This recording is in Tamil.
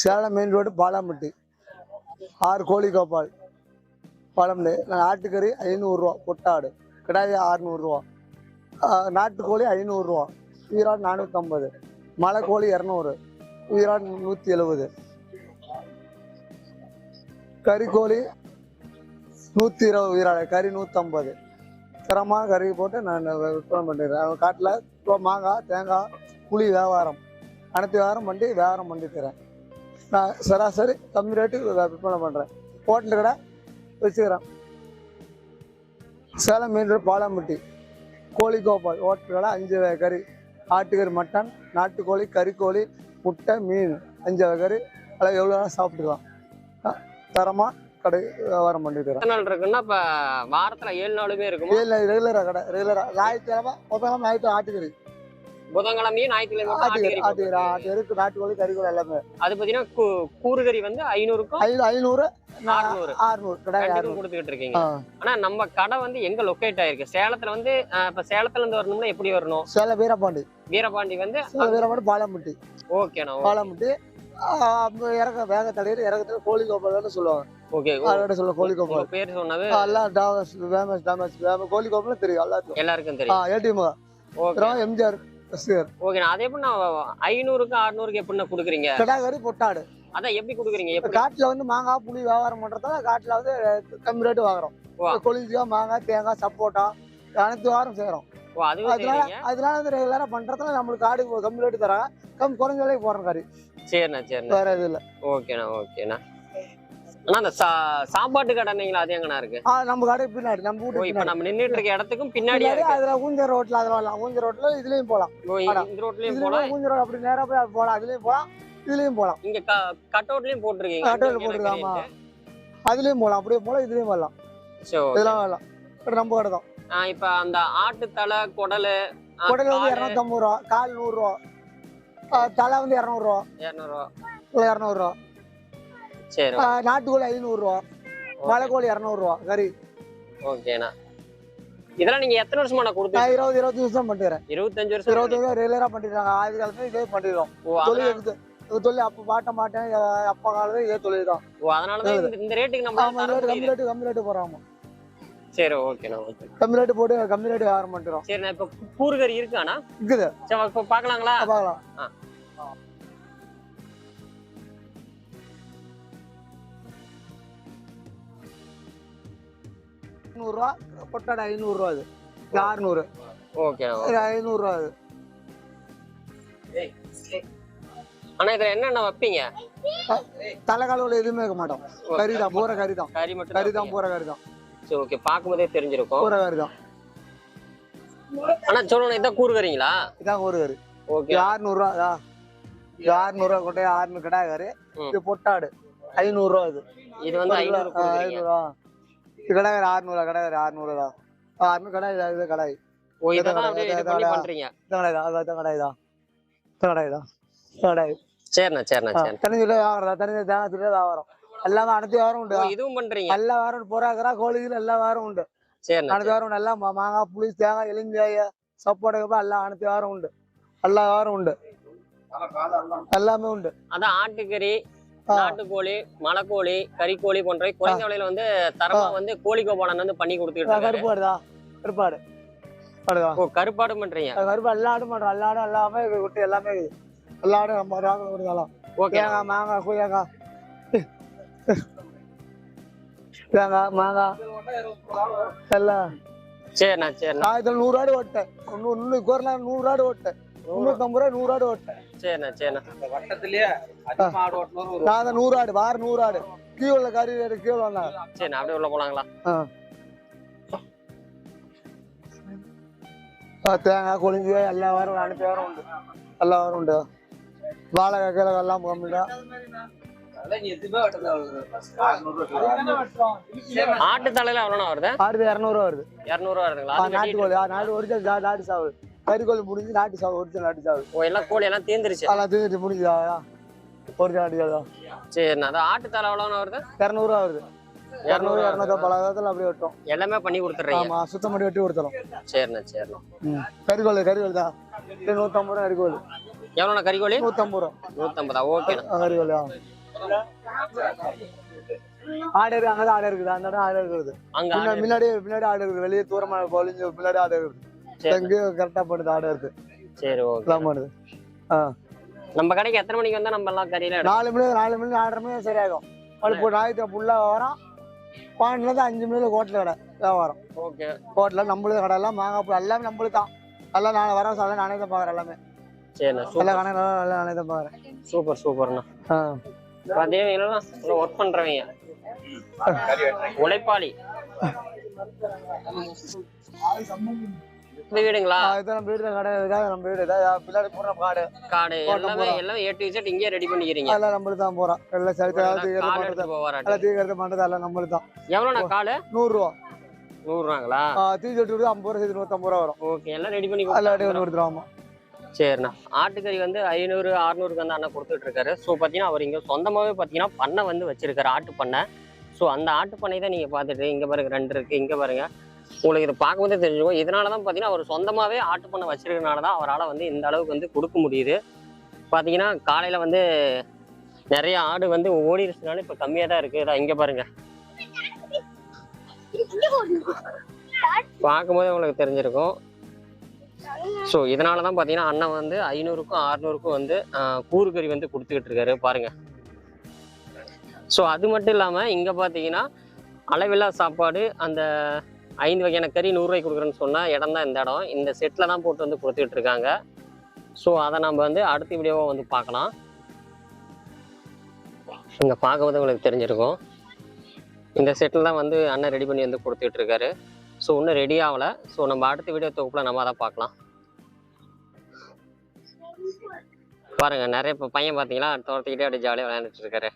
Salem main road பாலாம்பட்டி. ஆறு கோழி கோபால் பாலம்பட்டி. ஆட்டுக்கறி ஐநூறுரூவா பொட்டாடு. கிடாய் ஆறுநூறுரூவா நாட்டுக்கோழி ஐநூறுரூவா ஈராடு நானூற்றம்பது மலைக்கோழி இரநூறு. ஈராடு நூற்றி எழுபது கறிக்கோழி நூற்றி இருபது ஈராடு கறி நூற்றம்பது தரமாக கறி போட்டு நான் விற்பனை பண்ணிடுறேன். காட்டில் மாங்காய் தேங்காய் புளி வியாபாரம். அனைத்து வியாபாரம் பண்ணி வியாபாரம் பண்ணி தரேன் நான் சராசரி கம்மி ரேட்டுக்கு விற்பனை பண்ணுறேன் ஹோட்டல் கடை வச்சுக்கிறேன். சேலம் மீன் பாலாம்பட்டி. கோழி கோபால் ஹோட்டல் கடை அஞ்சு வகை கறி. ஆட்டுக்கறி மட்டன் நாட்டுக்கோழி கறிக்கோழி முட்டை மீன் அஞ்சு வகை கறி. அதில் எவ்வளோ வேணாலும் சாப்பிட்டுக்கலாம். தரமாக கடை வியாபாரம் பண்ணி தரேன் எத்தனை நாள் இருக்குன்னா இப்ப வாரத்துல ஏழு நாளுமே இருக்குமா? இல்லை ரெகுலராக கடை ரெகுலராக ஞாயிற்றுக்கிழமை முதல்ல ஞாயிற்று ஆட்டுக்கறி. புதன்கிழமையும் ஞாயிற்றுக்கிழமை ஆட்டுக்கறி ஆட்டுக்கறி நாட்டுக்கோழி கறிக்கோழி எல்லாமே. அது பாத்தீங்கன்னா கூறுகறி வந்து ஐநூறுக்கும் ஐநூறு அறுநூறு. ஆறுநூறு கொடுத்துக்கிட்டு இருக்கீங்க ஆனா நம்ம கடை வந்து எங்க லொக்கேட் ஆயிருக்கு? சேலத்துல வந்து இப்ப சேலத்துல இருந்து வரணும்னா எப்படி வரணும்? சேலம் வீரபாண்டி. வீரபாண்டி வந்து வீரபாண்டி பாலம்பட்டி. ஓகேண்ணா பாலம்பட்டி. இறக்க வேக தடையில் இறக்கத்துல கோழி கோபால்னு சொல்லுவாங்க ஓகே அதோட சொல்ல கோழி உங்க கோபால் பேர் சொன்னது? எல்லாம் டாமஸ் டாமஸ் ஃபேமஸ் கோழி கோபால் தெரியும் எல்லாருக்கும் ஆ தெரியும் ஏடிஎம் எம்ஜிஆர். ரசிகர் ஓகேண்ணா அதே எப்படி ஐநூறுக்கு அறுநூறுக்கு எப்படிண்ணா கொடுக்குறீங்க? கிடாகறி பொட்டாடு. அதான் எப்படி கொடுக்குறீங்க? எப்படி? காட்டுல வந்து மாங்காய் புளி வியாபாரம் பண்றதால காட்டுல வந்து கம்மி ரேட்டு வாங்குறோம். வா. கொளிஞ்சிக்காய் மாங்காய் தேங்காய் சப்போட்டா அனைத்து வாரம் அதுவும் அதனால அதனால வந்து ரெகுலரா பண்றதுல நம்மளுக்கு காடு கம்மி ரேட்டு தராங்க. கம் குறைஞ்ச விலைக்கு போடுறோம் காரி சரிண்ணா சரிண்ணா. வேற இது இல்ல. ஓகேண்ணா ஓகேண்ணா. அண்ணா அந்த சா சாப்பாட்டு கடைங்களா அது எங்கண்ணா இருக்கு? நம்ம கடை பின்னாடி நம்ம வீட்டு இப்ப நம்ம நின்னுட்டு இருக்க இடத்துக்கும் பின்னாடி அதுல ஊஞ்ச ரோட்ல அதுல வரலாம் ஊஞ்ச ரோட்ல இதுலயும் போலாம். ஆனா, இந்த ரோட்லயும் போலாம்? ஊஞ்ச ரோடு அப்படி நேரா போய் போலாம். அதுலயும் போலாம். இதுலயும் போலாம். இங்க கட் அவுட்லயும் போட்டிருக்கீங்க. இங்க எனக்கு போட்டிருக்காமா. அதுலயும் போலாம். அப்படியே போலாம் இதுலயும் வரலாம். இதெல்லாம் வரலாம். நம்ம கடை தான். இப்ப அந்த ஆட்டு தலை குடலு குடல் வந்து இரநூத்தம்பது ரூபா. கால் நூறு ரூபா. தலை வந்து இரநூறுவா இருநூறுவா. இல்லை இரநூறுவா சரி நாட்டுக்கோழி ஐநூறுரூவா மலைக்கோழி இரநூறுவா கறி. ஓகேண்ணா. இதெல்லாம் நீங்க எத்தனை வருஷமா நான் கொடுத்து நான் இருபது இருபத்தஞ்சு வருஷம் பண்ணிடுறேன். இருபத்தஞ்சு வருஷம் இருபத்தஞ்சு வருஷம் ரெகுலராக பண்ணிடுறாங்க. ஆயுத காலத்துல இதே பண்ணிடுறோம். தொழில் அப்போ பாட்ட மாட்டேன். அப்பா காலத்துல இதே தொழில் தான். ஓ அதனாலதான் இந்த- ரேட்டுக்கு நம்ம கம்மி. ரேட்டு கம்மி ரேட்டு போடுறாங்க. சரி ஓகேண்ணா ஓகே. கம்மி ரேட்டு போட்டு கம்மி ரேட்டு பண்ணிடுறோம். சரிண்ணா இப்ப கூறுகறி இருக்காண்ணா இருக்குது. சரி இப்ப பாக்கலாங்களா பார்க்கலாம். நூறுரூவா கொட்டாடை ஐநூறுரூவா அது. இது அறுநூறு. ஓகேண்ணா இது ஐநூறுரூவா அது. ஆனா இதுல என்னென்ன வைப்பீங்க? தலைக்கால எதுவுமே வைக்க மாட்டோம். கறி தான் பூர கறி தான். கறி மட்டும் கறி தான் பூர கறி தான். சரி ஓகே. பாக்கும்போதே தெரிஞ்சிருக்கும். பூர கறி தான். ஆனா சொல்லணும் இதான் கூறுகறீங்களா இதான் ஒரு கறி. ஓகே. இது ஆறுநூறுவா இதா. இது ஆறுநூறுவா கொட்டையா ஆறுநூறு கிடா கறி. இது பொட்டாடு. ஐநூறுரூவா இது இது வந்து ஐநூறு ஐநூறுவா. கடை ஆறுநூறுவா கடை. ஆறுநூறு தான் ஆறுநூறு கடை இது கடை சரிண்ணா சரிண்ணா சரி தனிஞ்சில வியாபாரம் தனிஞ்ச தேங்கத்துல வியாபாரம் எல்லாமே அனைத்து வியாபாரம் உண்டு. இதுவும் பண்றீங்க? எல்லா வாரம் புறாக்கறா கோழிகள் எல்லா வாரம் உண்டு. அனைத்து வாரம் உண்டு. எல்லாம் மாங்காய் புளி தேங்காய் எலுமிச்சாய சப்போட்டா எல்லாம் அனைத்து வாரம் உண்டு. எல்லா வாரம் உண்டு. எல்லாமே உண்டு. அதான் ஆட்டுக்கறி. நாட்டுக்கோழி மலைக்கோழி கறிக்கோழி போன்ற குறைந்த விலையில வந்து தரமா வந்து கோழி கோபாலன் வந்து பண்ணி கொடுத்துட்டு கருப்பாடுதா? கருப்பாடு. ஓ கருப்பாடு பண்றீங்க. கருப்பு எல்லா ஆடும் பண்றோம். எல்லா ஆடும் எல்லாமே இருக்குது, எல்லாமே இருக்குது எல்லா ஆடும் நம்ம ராக கொடுத்தாலும் ஓகே தேங்காய் மாங்காய் குய்யாக்காய். தேங்காய் மாங்காய். எல்லாம். சரிண்ணா சரிண்ணா. ஆயிரத்தி நூறு ஆடு ஓட்டேன். நூறு ஆடு ஓட்டேன். முந்நூற்றம்பது ரூபா நூறு ஆடு ஓட்டேன் சரிண்ணா. சரிண்ணா வட்டத்திலேயே ஆடு நான் தான் நூறு ஆடு வாரம் நூறு ஆடு கீழே கறி ரேட்டு கீழே வந்தாங்க சரிண்ணா அப்படியே உள்ள போலாங்களா? தேங்காய் கொழிஞ்சு எல்லா வாரம் அனைத்து வாரம் உண்டு. எல்லா வாரம் உண்டு. வாழை கிழங்கு எல்லாம் கம்மிடா ஆட்டு தலையில எவ்வளோண்ணா வருது? ஆடு இரநூறுவா வருது. இரநூறுவா வருதுங்களா? ஆ, அது நாட்டு வெட்டிட்டு- கோழி ஆ, நாட்டு ஒரிஜினல் நாட்டு சாவு. கறிக்கோழி முடிஞ்சு நாட்டு சாவு ஒரிஜினல் நாட்டு சாவு ஓ எல்லாம் கோழி எல்லாம் தீர்ந்துருச்சு அதெல்லாம் தீர்ந்து முடிஞ்சுதா ஒரிஜினல் நாட்டு சாவு சரிண்ணா அதான் ஆட்டு தலை எவ்வளோண்ணா வருது? இரநூறுவா வருது. இரநூறு இரநூத்தி பழகத்தில் அப்படியே வெட்டும் எல்லாமே பண்ணி கொடுத்துட்றீங்க. ஆமா சுத்தம் பண்ணி வெட்டி கொடுத்துரும் சரிண்ணா சரிண்ணா. கறிக்கோழி கறிக்கோழி தான். இது நூற்றம்பது ரூபா கறிக்கோழி. எவ்வளோண்ணா கறிக்கோழி? நூற்றம்பது ரூபா. நூற்றம்பதா ஓகேண்ணா. கறிக்கோழி ஆ. ஆடு இருக்கு அங்கே ஆடு இருக்குது அந்த ஆடு இருக்குது. அங்க முன்னாடி பின்னாடி ஆடு இருக்குது வெளியே தூரமாக கொழிஞ்சு பின்னாடி ஆடு இருக்குது. சரி. எங்கேயும் கரெக்டாக பண்ணுது ஆடு இருக்குது சரி ஓகே எல்லாம் பண்ணுது. நம்ம கடைக்கு எத்தனை மணிக்கு வந்தா நம்ம எல்லாம் கறியில? நாலு மணி நாலு மணி ஆறரை மணி சரியாகும் அது இப்போ ஞாயிற்று ஃபுல்லாக வரோம். பன்னெண்டுலேருந்து அஞ்சு மணியில் ஹோட்டல் கடை வியாபாரம் ஓகே. ஹோட்டலில் நம்மளுது கடை எல்லாம் மாங்காய் பூ எல்லாமே நம்மளுக்கு தான். எல்லாம் நான் வர சொல்ல நானே தான் பார்க்குறேன் எல்லாமே. சரிண்ணா எல்லா சூப்பர் கணக்கு எல்லாம் நானே தான் பார்க்குறேன் சூப்பர் சூப்பர்ண்ணா ஆ. அதே ஒர்க் பண்றவங்க. உழைப்பாளி. இந்த வீடுங்களா? இதான் நம்ம வீடு கடை. நம்ம வீடு. இதான் பின்னாடி காடு. காடு. எல்லாமே போறோம். எல்லாமே ஏ டு இங்கே ரெடி பண்ணிக்கிறீங்க. எல்லாம் நம்மளுக்கு தான் போகிறோம் எல்லாம் சரி எல்லாம் தீக்கிறது பண்ணுறது எல்லாம் நம்மளுக்கு தான். எவ்வளோண்ணா காலு? நூறுரூவா. நூறுரூவாங்களா? தீ சொட்டு ஐம்பது ரூபா சேர்த்து நூற்றம்பது ரூபா வரும். ஓகே எல்லாம் ரெடி பண்ணி எல்லாம். கொடுத்துருவோம். சரிண்ணா. ஆட்டுக்கறி வந்து ஐநூறு அறுநூறுக்கு வந்து அண்ணன் கொடுத்துட்டு இருக்காரு ஸோ பார்த்தீங்கன்னா அவர் இங்கே சொந்தமாகவே பார்த்தீங்கன்னா பண்ணை வந்து வச்சிருக்காரு ஆட்டு பண்ணை ஸோ அந்த ஆட்டு பண்ணை தான் நீங்கள் பார்த்துட்டு இங்கே பாருங்க ரெண்டு இருக்குது இங்கே பாருங்க. உங்களுக்கு இதை பார்க்கும்போதே தெரிஞ்சுக்கும். இதனால தான் பார்த்தீங்கன்னா அவர் சொந்தமாகவே ஆட்டு பண்ண வச்சிருக்கனால தான் அவரால் வந்து இந்த அளவுக்கு வந்து கொடுக்க முடியுது. பார்த்தீங்கன்னா காலையில் வந்து நிறைய ஆடு வந்து ஓடிடுச்சுனால இப்போ கம்மியாக தான் இருக்குது இதான் இங்கே பாருங்க. பார்க்கும்போதே உங்களுக்கு தெரிஞ்சிருக்கும். ஸோ இதனால தான் பார்த்தீங்கன்னா அண்ணன் வந்து ஐநூறுக்கும் அறுநூறுக்கும் வந்து கூறுகறி வந்து கொடுத்துக்கிட்டு இருக்காரு. பாருங்க. ஸோ அது மட்டும் இல்லாமல் இங்கே பார்த்தீங்கன்னா அளவில்லா சாப்பாடு அந்த ஐந்து வகையான கறி நூறுரூவாய்க்கு கொடுக்குறேன்னு சொன்னால் இடம் தான் இந்த இடம். இந்த செட்டில் தான் போட்டு வந்து கொடுத்துட்டு இருக்காங்க. ஸோ அதை நம்ம வந்து அடுத்த வீடியோவாக வந்து பார்க்கலாம். இங்கே பார்க்கும்போது உங்களுக்கு தெரிஞ்சிருக்கும். இந்த செட்டில் தான் வந்து அண்ணன் ரெடி பண்ணி வந்து கொடுத்துட்டு இருக்காரு. ஸோ இன்னும் ரெடி ஆகலை. ஸோ நம்ம அடுத்த வீடியோ தொகுப்பில் நம்ம அதை பார்க்கலாம். பாருங்கள் நிறைய இப்போ பையன் பார்த்தீங்களா? தோட்டத்துக்கிட்டே அப்படியே ஜாலியாக விளையாண்டுட்டு இருக்காரு.